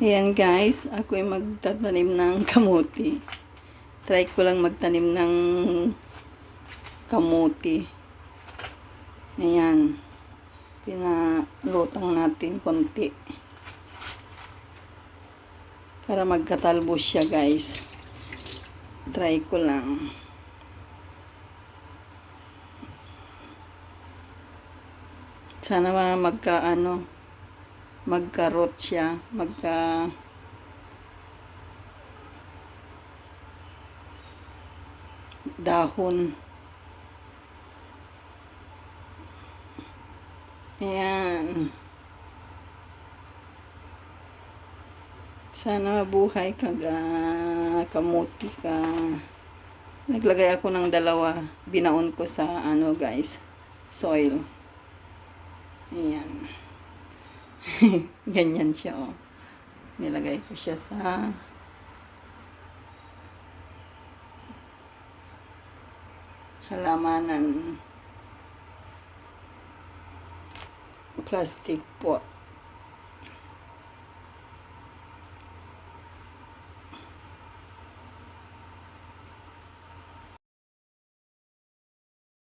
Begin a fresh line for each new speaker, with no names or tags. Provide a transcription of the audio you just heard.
Ayan guys, ako ay magtatanim ng kamuti. Try ko lang magtanim ng kamuti. Ayan. Pinalutang natin konti. Para magkatalbos siya guys. Try ko lang. Sana ma magka ano, magkarot siya, magka dahon. Ayan. Sana mabuhay ka, ga, kamuti ka. Naglagay ako ng dalawa. Binaon ko sa ano guys, soil. Ayan. Ganyan siya, oh. Nilagay ko siya sa halamanan plastic pot.